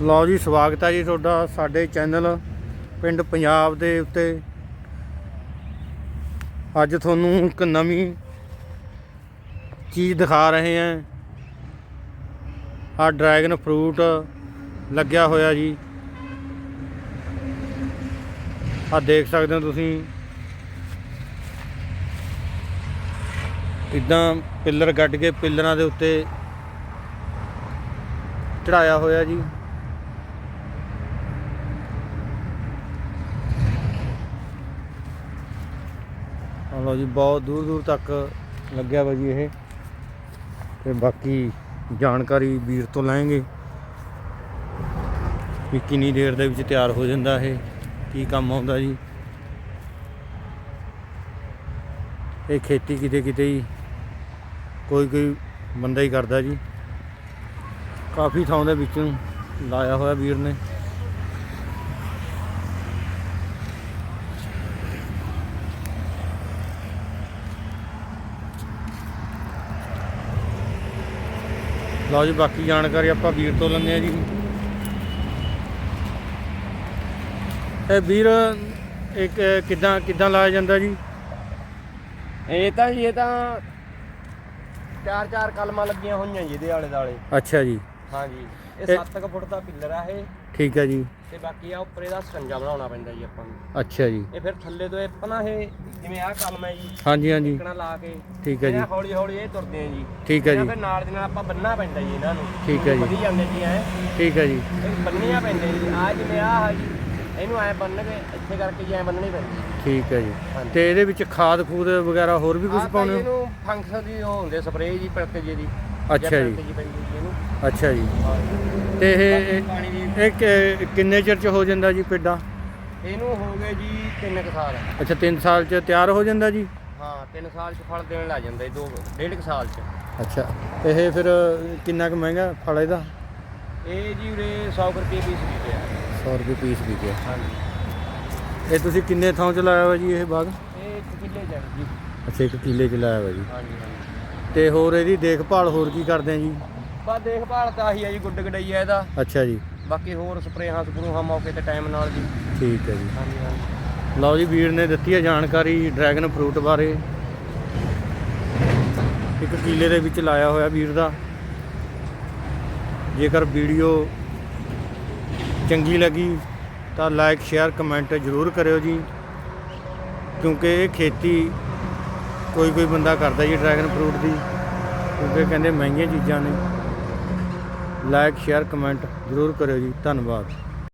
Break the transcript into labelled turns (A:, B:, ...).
A: ਲਓ ਜੀ, ਸਵਾਗਤ ਹੈ ਜੀ ਤੁਹਾਡਾ ਸਾਡੇ ਚੈਨਲ ਪਿੰਡ ਪੰਜਾਬ ਦੇ ਉੱਤੇ। ਅੱਜ ਤੁਹਾਨੂੰ ਇੱਕ ਨਵੀਂ ਚੀਜ਼ ਦਿਖਾ ਰਹੇ ਹਾਂ। ਆ ਡਰੈਗਨ ਫਰੂਟ ਲੱਗਿਆ ਹੋਇਆ ਜੀ। ਆ ਦੇਖ ਸਕਦੇ ਹੋ ਤੁਸੀਂ। ਇਦਾਂ ਪਿੱਲਰ ਗੱਡ ਕੇ ਪਿੱਲਰਾਂ ਦੇ ਉੱਤੇ ਚੜਾਇਆ ਹੋਇਆ ਜੀ। ਲਓ ਜੀ, ਬਹੁਤ ਦੂਰ ਦੂਰ ਤੱਕ ਲੱਗਿਆ ਵਾ ਜੀ ਇਹ। ਤੇ ਬਾਕੀ ਜਾਣਕਾਰੀ ਵੀਰ ਤੋਂ ਲਾਂਗੇ ਵੀ ਕਿੰਨੀ ਦੇਰ ਦੇ ਵਿੱਚ ਤਿਆਰ ਹੋ ਜਾਂਦਾ ਇਹ, ਕੀ ਕੰਮ ਆਉਂਦਾ ਜੀ। ਇਹ ਖੇਤੀ ਕਿਤੇ ਕਿਤੇ ਹੀ ਕੋਈ ਕੋਈ ਬੰਦਾ ਹੀ ਕਰਦਾ ਜੀ। ਕਾਫੀ ਥਾਂ ਦੇ ਵਿੱਚ ਲਾਇਆ ਹੋਇਆ ਵੀਰ ਨੇ। ਲਓ ਜੀ ਬਾਕੀ ਜਾਣਕਾਰੀ ਆਪਾਂ ਵੀਰ ਤੋਂ ਲੈਂਦੇ ਆ ਜੀ। ਇਹ ਵੀਰ ਇੱਕ ਕਿਦਾਂ ਕਿਦਾਂ ਲਾਇਆ ਜਾਂਦਾ ਜੀ?
B: ਇਹ ਤਾਂ ਜੀ ਇਹ ਤਾਂ ਚਾਰ ਚਾਰ ਕਲਮਾਂ ਲੱਗੀਆਂ ਹੋਈਆਂ ਜੀ ਇਹਦੇ ਆਲੇ ਦਾਲੇ
A: ਅੱਛਾ ਜੀ।
B: ਹਾਂਜੀ। ਇਹ
A: ਇਹ-
B: 7 ਫੁੱਟ ਦਾ ਪਿੱਲਰ ਆ ਇਹ।
A: ਠੀਕ ਹੈ ਜੀ।
B: ਤੇ ਬਾਕੀ ਆ ਉੱਪਰ ਇਹਦਾ ਸਕੰਜਾ ਬਣਾਉਣਾ ਪੈਂਦਾ ਜੀ ਆਪਾਂ ਨੂੰ।
A: ਅੱਛਾ ਜੀ।
B: ਇਹ ਫਿਰ ਥੱਲੇ ਤੋਂ ਇਹ ਪਨਾ ਇਹ ਜਿਵੇਂ ਆਹ ਕਲਮ ਹੈ ਜੀ।
A: ਹਾਂਜੀ ਹਾਂਜੀ।
B: ਟਿਕਣਾ ਲਾ ਕੇ।
A: ਠੀਕ ਹੈ ਜੀ।
B: ਹੌਲੀ ਹੌਲੀ ਇਹ ਤੁਰਦੇ ਆ ਜੀ।
A: ਠੀਕ ਹੈ
B: ਇਹਨਾਂ
A: ਜੀ
B: ਫਿਰ ਨਾਲ ਦੀ ਨਾਲ ਆਪਾਂ ਬੰਨਣਾ ਪੈਂਦਾ ਜੀ ਇਹਨਾਂ ਨੂੰ।
A: ਠੀਕ ਹੈ ਜੀ।
B: ਵਧੀ ਜਾਂਦੇ ਜੀ ਐ।
A: ਠੀਕ ਹੈ ਜੀ।
B: ਇਹ ਬੰਨੀਆਂ ਪੈਂਦੇ ਜੀ। ਆ ਜਿਵੇਂ ਆਹ ਜੀ ਇਹਨੂੰ ਐ ਬੰਨ ਕੇ ਇੱਥੇ ਕਰਕੇ ਜੀ ਐ ਬੰਨਣੀ ਪੈਂਦੀ
A: ਠੀਕ ਹੈ ਜੀ।
B: ਹਾਂਜੀ।
A: ਤੇ ਇਹਦੇ ਵਿੱਚ ਖਾਦ ਖੂਦ ਵਗੈਰਾ ਹੋਰ ਵੀ ਕੁਝ
B: ਆਹ ਤਾਂ
A: ਪਾਉਣੇ ਹੋ?
B: ਇਹਨੂੰ ਫੰਕਸ਼ਨ ਦੀ ਉਹ ਹੁੰਦੇ ਸਪਰੇਅ ਜੀ ਪਿੜਕ ਜੀ ਦੀ
A: ਅੱਛਾ
B: ਜਾਂ। ਪੈਂਦੀ ਇਹਨੂੰ।
A: ਅੱਛਾ ਜੀ। ਤੇ ਇਹ
B: ਪਾਣੀ ਦੀ
A: ਇਹ ਕਿ- ਕਿੰਨੇ ਚਿਰ ਚ ਹੋ ਜਾਂਦਾ ਜੀ ਪੇਡਾ?
B: ਇਹਨੂੰ ਹੋ ਗਏ ਜੀ 3 ਕੁ ਸਾਲ।
A: ਅੱਛਾ 3 ਸਾਲ ਚ ਤਿਆਰ ਹੋ ਜਾਂਦਾ ਜੀ?
B: ਹਾਂ 3 ਸਾਲ ਚ ਫਲ ਦੇਣ ਲੱਗ ਜਾਂਦਾ ਇਹ ਦੋ ਡੇਢ ਕੁ ਸਾਲ ਚ।
A: ਅੱਛਾ ਇਹ ਫਿਰ ਕਿੰਨਾ ਕੁ ਮਹਿੰਗਾ ਫਲ ਇਹਦਾ?
B: ਇਹ ਜੀ ਉਰੇ 100 ਕੁ ਰੁਪਏ ਪੀਸ ਵੀ ਪਿਆ
A: 100 ਰੁਪਏ ਪੀਸ ਵੀ ਗਿਆ
B: ਹਾਂਜੀ
A: ਇਹ ਤੁਸੀਂ ਕਿੰਨੇ ਥਾਂ ਚ ਲਾਇਆ ਹੋਇਆ ਜੀ ਇਹ ਬਾਗ?
B: ਇਹ ਕਿੱਲੇ ਚ ਜੀ।
A: ਅੱਛਾ ਇੱਕ ਕਿੱਲੇ ਚ ਲਾਇਆ ਹੋਇਆ ਜੀ।
B: ਹਾਂਜੀ ਹਾਂਜੀ
A: ਤੇ ਹੋਰ ਇਹਦੀ ਦੇਖਭਾਲ ਹੋਰ ਕੀ ਕਰਦੇ ਆ ਜੀ?
B: ਬਸ ਦੇਖਭਾਲ ਤਾਂ ਆਹੀ ਹੈ ਜੀ ਗੁੱਡ ਗਡਈ ਹੈ ਇਹਦਾ।
A: ਅੱਛਾ ਜੀ।
B: ਬਾਕੀ ਹੋਰ ਸਪਰੇਹਾਂ ਸਪਰੂਹਾਂ ਮੌਕੇ ਤੇ ਟਾਈਮ ਨਾਲ ਜੀ।
A: ਠੀਕ ਹੈ ਜੀ।
B: ਹਾਂਜੀ ਹਾਂਜੀ।
A: ਲਓ ਜੀ ਵੀਰ ਨੇ ਦਿੱਤੀ ਹੈ ਜਾਣਕਾਰੀ ਡਰੈਗਨ ਫਰੂਟ ਬਾਰੇ। ਇੱਕ ਕਿਲੇ ਦੇ ਵਿੱਚ ਲਾਇਆ ਹੋਇਆ ਵੀਰ ਦਾ। ਜੇਕਰ ਵੀਡੀਓ ਚੰਗੀ ਲੱਗੀ ਤਾਂ ਲਾਈਕ ਸ਼ੇਅਰ ਕਮੈਂਟ ਜ਼ਰੂਰ ਕਰਿਓ ਜੀ। ਕਿਉਂਕਿ ਇਹ ਖੇਤੀ ਕੋਈ ਕੋਈ ਬੰਦਾ ਕਰਦਾ ਜੀ ਡਰੈਗਨ ਫਰੂਟ ਦੀ, ਕਿਉਂਕਿ ਕਹਿੰਦੇ ਮਹਿੰਗੀਆਂ ਚੀਜ਼ਾਂ ਨੇ। ਲਾਈਕ ਸ਼ੇਅਰ ਕਮੈਂਟ ਜ਼ਰੂਰ ਕਰਿਓ ਜੀ। ਧੰਨਵਾਦ।